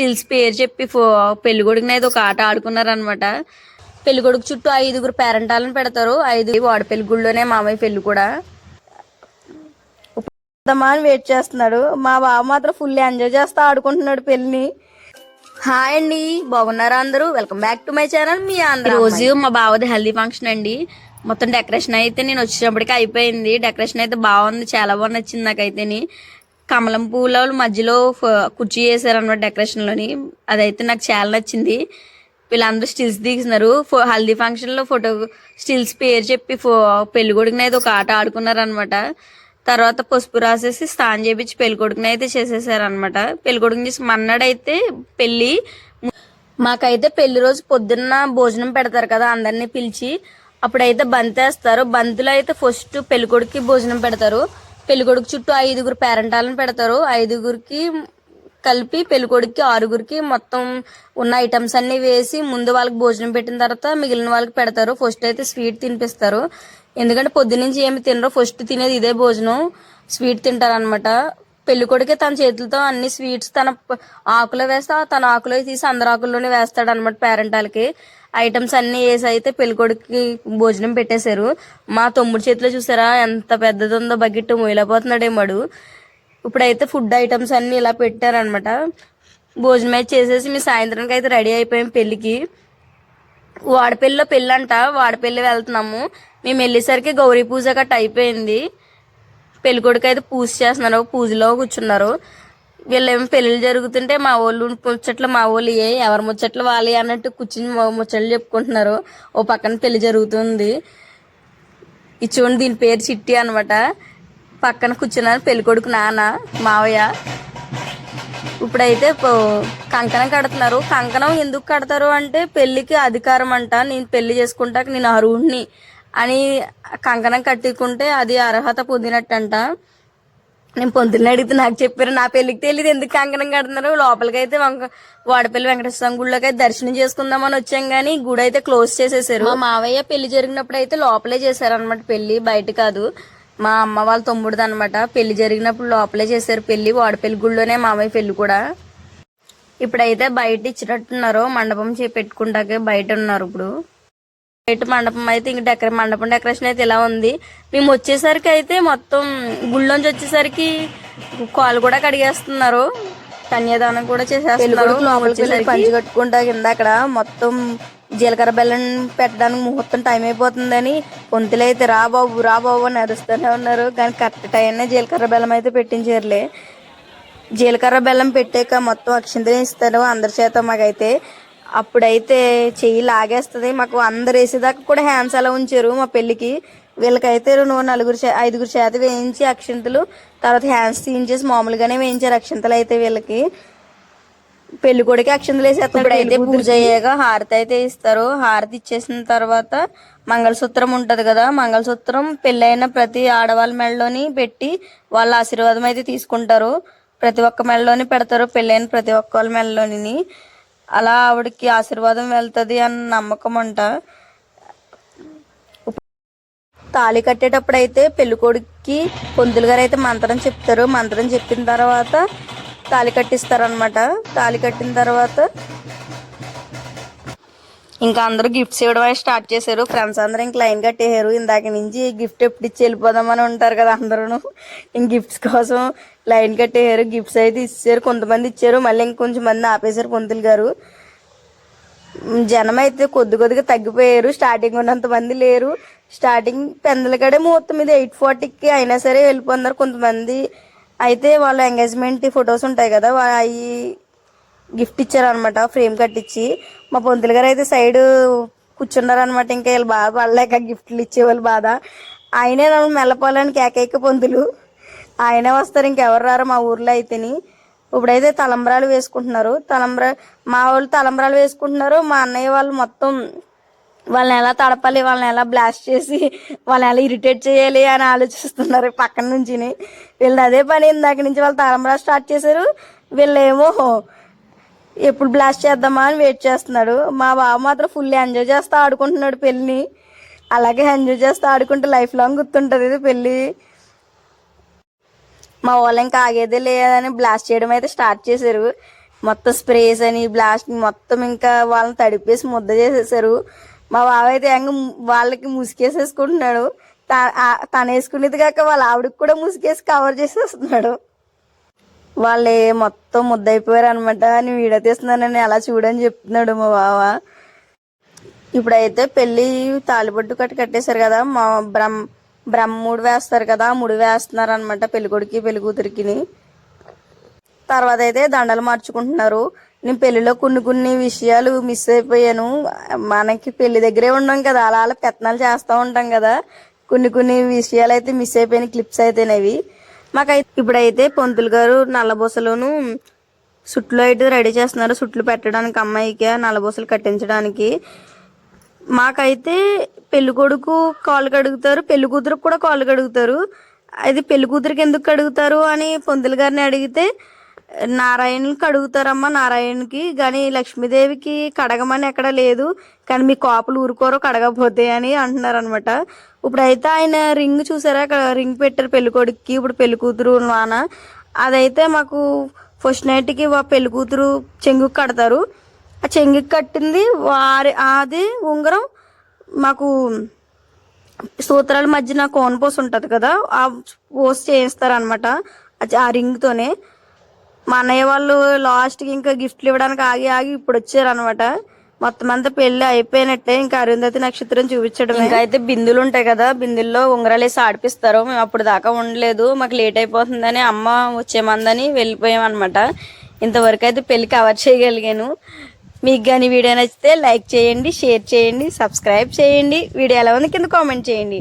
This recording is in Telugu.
స్టిల్స్ పేరు చెప్పి ఫో అయితే ఒక ఆట ఆడుకున్నారనమాట పెళ్ళి కొడుకు చుట్టూ ఐదుగురు పేరెంటాలను పెడతారు. ఐదు వాడి గుళ్ళోనే మామయ్య పెళ్ళి కూడా. అని వెయిట్ చేస్తున్నాడు. మా బావ మాత్రం ఫుల్ ఎంజాయ్ చేస్తా ఆడుకుంటున్నాడు పెళ్ళిని. హాయ్ అండి. బాగున్నారా అందరూ? Welcome back to my channel మీ అందరూ రోజు మా బావది హెల్దీ ఫంక్షన్ అండి. మొత్తం డెకరేషన్ అయితే నేను వచ్చినప్పటికి అయిపోయింది. డెకరేషన్ అయితే బాగుంది. చాలా బాగా నచ్చింది నాకైతేని. కమలం పూల మధ్యలో కుర్చీ వేసారనమాట డెకరేషన్లోని. అదైతే నాకు చాలా నచ్చింది. వీళ్ళందరూ స్టిల్స్ తీసినారు ఫో- హల్దీ ఫంక్షన్లో ఫోటో స్టిల్స్ పేరు చెప్పి ఫో పెళ్ళికొడుకుని అయితే ఒక ఆట ఆడుకున్నారనమాట తర్వాత పసుపు రాసేసి స్నానం చేపించి పెళ్ళికొడుకుని అయితే చేసేసారనమాట పెళ్ళికొడుకుని చేసి మన్నాడైతే పెళ్ళి మాకైతే పెళ్ళి రోజు పొద్దున్న భోజనం పెడతారు కదా అందరినీ పిలిచి. అప్పుడైతే బంతేస్తారు బంతిలో అయితే ఫస్ట్ పెళ్ళికొడుకి భోజనం పెడతారు. పెళ్ళికొడుకు చుట్టూ ఐదుగురు పేరెంటాలను పెడతారు. ఐదుగురికి కలిపి పెళ్ళికొడుకుకి ఆరుగురికి మొత్తం ఉన్న ఐటమ్స్ అన్ని వేసి ముందు వాళ్ళకి భోజనం పెట్టిన తర్వాత మిగిలిన వాళ్ళకి పెడతారు. ఫస్ట్ అయితే స్వీట్ తినిపిస్తారు. ఎందుకంటే పొద్దునుంచి ఏమి తినరు. ఫస్ట్ తినేది ఇదే భోజనం. స్వీట్ తింటారనమాట పెళ్ళికొడుకే తన చేతులతో అన్ని స్వీట్స్ తన ఆకులో వేస్తా తన ఆకులో తీసి అందరి ఆకుల్లోనే వేస్తాడు అనమాట పేరెంటాలకి ఐటమ్స్ అన్ని వేసి అయితే పెళ్ళికొడుకి భోజనం పెట్టేశారు. మా తమ్ముడు చేతిలో చూసారా? ఎంత పెద్దది ఉందో బకెట్ మొయిలపోతున్నాడేమాడు ఇప్పుడైతే ఫుడ్ ఐటమ్స్ అన్ని ఇలా పెట్టారనమాట భోజనం అయితే చేసేసి మీ సాయంత్రానికి అయితే రెడీ అయిపోయాం పెళ్ళికి. వాడపల్లిలో పెళ్ళంట వాడపల్లి వెళ్తున్నాము. మేము వెళ్ళేసరికి గౌరీ పూజ గట్ట అయిపోయింది. పెళ్ళి కొడుకు అయితే పూజ చేస్తున్నారు. పూజలో కూర్చున్నారు. వీళ్ళేమో పెళ్ళిళ్ళు జరుగుతుంటే మా వాళ్ళు ముచ్చట్లు మా వాళ్ళు ఏ ఎవరి ముచ్చట్లు వాళ్ళే అన్నట్టు కూర్చుని ముచ్చట్లు చెప్పుకుంటున్నారు. ఓ పక్కన పెళ్ళి జరుగుతుంది. ఇచ్చుకోండి దీని పేరు చిట్టి అనమాట పక్కన కూర్చున్నారు పెళ్ళి కొడుకు నాన్న మావయ్య. ఇప్పుడైతే కంకణం కడుతున్నారు. కంకణం ఎందుకు కడతారు అంటే పెళ్ళికి అధికారం అంట. నేను పెళ్ళి చేసుకుంటాక నేను అర్హుడిని అని కంకణం కట్టుకుంటే అది అర్హత పొందినట్టంట. నేను పొందులను అడిగితే నాకు చెప్పారు నా పెళ్ళికి తెలియదు ఎందుకు కంకణం కడుతున్నారు. లోపలికి అయితే వంక- వాడపల్లి వెంకటేశ్వర స్వామి గుడిలోకి అయితే దర్శనం చేసుకుందామని వచ్చాం కానీ గుడి అయితే క్లోజ్ చేసేసారు. మా మావయ్య పెళ్ళి జరిగినప్పుడు అయితే లోపలే చేశారనమాట పెళ్ళి బయట కాదు. మా అమ్మ వాళ్ళ తమ్ముడిది అనమాట పెళ్ళి జరిగినప్పుడు లోపలే చేశారు పెళ్ళి వాడపల్లి గుడిలోనే మావయ్య పెళ్ళి కూడా. ఇప్పుడైతే బయట ఇచ్చినట్టున్నారు మండపం చే పెట్టుకుంటాకే బయట ఉన్నారు ఇప్పుడు. బయట మండపం అయితే ఇంక డెకరే మండపం డెకరేషన్ అయితే ఇలా ఉంది. మేము వచ్చేసరికి అయితే మొత్తం గుళ్ళోంచి వచ్చేసరికి కాలు కూడా కడిగేస్తున్నారు. కన్యాదానం కూడా చేసేస్తున్నారు. పంచి కట్టుకుంటా కింద అక్కడ మొత్తం జీలకర్ర బెల్లం పెట్టడానికి ముహూర్తం టైం అయిపోతుందని పొంతులు అయితే రా బాబు రా బాబు అని అరుస్తూనే ఉన్నారు. కానీ కరెక్ట్ టైంనే జీలకర్ర బెల్లం అయితే పెట్టించారులే. జీలకర్ర బెల్లం పెట్టాక మొత్తం అక్షింతలు ఇస్తారు అందరి చేత మాకైతే. అప్పుడైతే చెయ్యి లాగేస్తుంది. మాకు అందరు వేసేదాకా కూడా హ్యాండ్స్ అలా ఉంచారు మా పెళ్ళికి. వీళ్ళకైతే నువ్వు నలుగురు ఐదుగురు చేత వేయించి అక్షింతలు తర్వాత హ్యాండ్స్ తీయించేసి మామూలుగానే వేయించారు అక్షింతలు అయితే వీళ్ళకి. పెళ్ళి కొడుకు అక్షింతలు వేసేస్తాడు ఇప్పుడైతే పూజ అయ్యాక హారతి అయితే ఇస్తారు. హారతి ఇచ్చేసిన తర్వాత మంగళసూత్రం ఉంటది కదా మంగళసూత్రం పెళ్ళైన ప్రతి ఆడవాళ్ళ మెడలోని పెట్టి వాళ్ళ ఆశీర్వాదం అయితే తీసుకుంటారు. ప్రతి ఒక్క మెడలోని పెడతారు. పెళ్ళైన ప్రతి ఒక్క వాళ్ళ మెడలోని అలా ఆవిడకి ఆశీర్వాదం వెళ్తుంది అన్న నమ్మకం అంట. తాళి కట్టేటప్పుడు అయితే పెళ్ళికొడుకి పొందులు గారు అయితే మంత్రం చెప్తారు. మంత్రం చెప్పిన తర్వాత తాళి కట్టిస్తారు అనమాట తాళి కట్టిన తర్వాత ఇంకా అందరూ గిఫ్ట్స్ ఇవ్వడం స్టార్ట్ చేశారు. ఫ్రెండ్స్ అందరూ ఇంక లైన్ కట్టేశారు. ఇందాక నుంచి గిఫ్ట్ ఎప్పుడు ఇచ్చి వెళ్ళిపోదామని ఉంటారు కదా అందరూ ఇంక గిఫ్ట్స్ కోసం లైన్ కట్టేశారు. గిఫ్ట్స్ అయితే ఇచ్చారు కొంతమంది ఇచ్చారు. మళ్ళీ ఇంకొంచెం మంది ఆపేశారు పొంతులు గారు. జనం అయితే కొద్ది కొద్దిగా తగ్గిపోయారు. స్టార్టింగ్ ఉన్నంత మంది లేరు. స్టార్టింగ్ పెందల కడే ముహూర్తం మీద ఎయిట్ ఫార్టీకి అయినా సరే వెళ్ళిపోతున్నారు కొంతమంది. అయితే వాళ్ళ ఎంగేజ్మెంట్ ఫొటోస్ ఉంటాయి కదా. అవి గిఫ్ట్ ఇచ్చారనమాట ఫ్రేమ్ కట్టించి మా పొంతులు గారు అయితే సైడ్ కూర్చున్నారు అనమాట ఇంకా వీళ్ళు బాధ పడలేక గిఫ్ట్లు ఇచ్చేవాళ్ళు బాధ. ఆయనే నన్ను మెల్లపోలని కేకైక పొందులు ఆయనే వస్తారు ఇంకెవరు రారు మా ఊర్లో అయితేని. ఇప్పుడైతే తలంబ్రాలు వేసుకుంటున్నారు. తలంబ్ర మా వాళ్ళు తలంబ్రాలు వేసుకుంటున్నారు. మా అన్నయ్య వాళ్ళు మొత్తం వాళ్ళని ఎలా తడపాలి వాళ్ళని ఎలా బ్లాస్ట్ చేసి వాళ్ళని ఎలా ఇరిటేట్ చేయాలి అని ఆలోచిస్తున్నారు పక్కన నుంచి వీళ్ళు అదే పని ఇందాక నుంచి వాళ్ళు తలంబ్రా స్టార్ట్ చేశారు. వీళ్ళేమో ఎప్పుడు బ్లాస్ట్ చేద్దామా అని వెయిట్ చేస్తున్నాడు. మా బావ మాత్రం ఫుల్ ఎంజాయ్ చేస్తూ ఆడుకుంటున్నాడు పెళ్ళిని అలాగే ఎంజాయ్ చేస్తూ ఆడుకుంటే లైఫ్ లాంగ్ గుర్తుంటుంది ఇది పెళ్ళి. మా వాళ్ళు ఇంకా ఆగేదే లేదని బ్లాస్ట్ చేయడం అయితే స్టార్ట్ చేశారు. మొత్తం స్ప్రేస్ అని బ్లాస్ట్ మొత్తం ఇంకా వాళ్ళని తడిపేసి ముద్ద చేసేసారు. మా బావ అయితే ఏకంగా వాళ్ళకి ముసుకేసేసుకుంటున్నాడు తా- తను వేసుకునేది కాక వాళ్ళ ఆవిడకి కూడా ముసుకేసి కవర్ చేసేస్తున్నాడు. వాళ్ళే మొత్తం ముద్దయిపోయారు అనమాట నేను వీడియో తీస్తున్నానని అలా చూడని చెప్తున్నాడు మా బావ. ఇప్పుడైతే పెళ్ళి తాలిబొట్టు కట్టి కట్టేశారు కదా మా బ్రహ్మ బ్రహ్మముడు వేస్తారు కదా ముడి వేస్తున్నారు అనమాట పెళ్ళి కొడుకి పెళ్ళి కూతురికిని తర్వాత అయితే దండలు మార్చుకుంటున్నారు. నేను పెళ్ళిలో కొన్ని కొన్ని విషయాలు మిస్ అయిపోయాను. మనకి పెళ్ళి దగ్గరే ఉన్నాం కదా అలా అలా పెత్తనాలు చేస్తూ ఉంటాం కదా. కొన్ని కొన్ని విషయాలు అయితే మిస్ అయిపోయిన క్లిప్స్ అయితేనేవి. మాకైతే ఇప్పుడైతే పొంతులు గారు నల్లబూసలోను సుట్లు అయితే రెడీ చేస్తున్నారు. సుట్లు పెట్టడానికి అమ్మాయికి నల్లబూసలు కట్టించడానికి. మాకైతే పెళ్ళి కొడుకు కాళ్ళు కడుగుతారు. పెళ్ళి కూతురుకు కూడా కాళ్ళు కడుగుతారు. అది పెళ్ళి కూతురికి ఎందుకు కడుగుతారు అని పొందుల గారిని అడిగితే నారాయణకి కడుగుతారమ్మ నారాయణకి కానీ లక్ష్మీదేవికి కడగమని ఎక్కడ లేదు. కానీ మీ కోపలు ఊరుకోరో కడగపోతే అని అంటున్నారు అనమాట ఇప్పుడైతే ఆయన రింగ్ చూసారా? అక్కడ రింగ్ పెట్టారు పెళ్ళికొడుక్కి ఇప్పుడు పెళ్ళి కూతురు నాన్న. అదైతే మాకు ఫస్ట్ నైట్కి వా పెళ్ళి కూతురు చెంగుకి కడతారు. ఆ చెంగుకి కట్టింది వారి అది ఉంగరం మాకు సూత్రాల మధ్యన కోన్ పోస్ ఉంటుంది కదా ఆ పోస్ చేయిస్తారనమాట ఆ రింగ్తోనే మా అన్నయ్య వాళ్ళు లాస్ట్కి ఇంకా గిఫ్ట్లు ఇవ్వడానికి ఆగి ఆగి ఇప్పుడు వచ్చారనమాట మొత్తం అంతా పెళ్ళి అయిపోయినట్టే ఇంకా అరుంధతి నక్షత్రం చూపించడం ఇంకా అయితే బిందులు ఉంటాయి కదా బిందుల్లో ఉంగరాలు వేసి ఆడిపిస్తారు. మేము అప్పుడు దాకా ఉండలేదు మాకు లేట్ అయిపోతుందని అమ్మ వచ్చేమందని వెళ్ళిపోయాం అనమాట ఇంతవరకు అయితే పెళ్ళి కవర్ చేయగలిగాను. మీకు కానీ వీడియో నచ్చితే లైక్ చేయండి షేర్ చేయండి సబ్స్క్రైబ్ చేయండి. వీడియో ఎలా ఉంది కింద కామెంట్ చేయండి.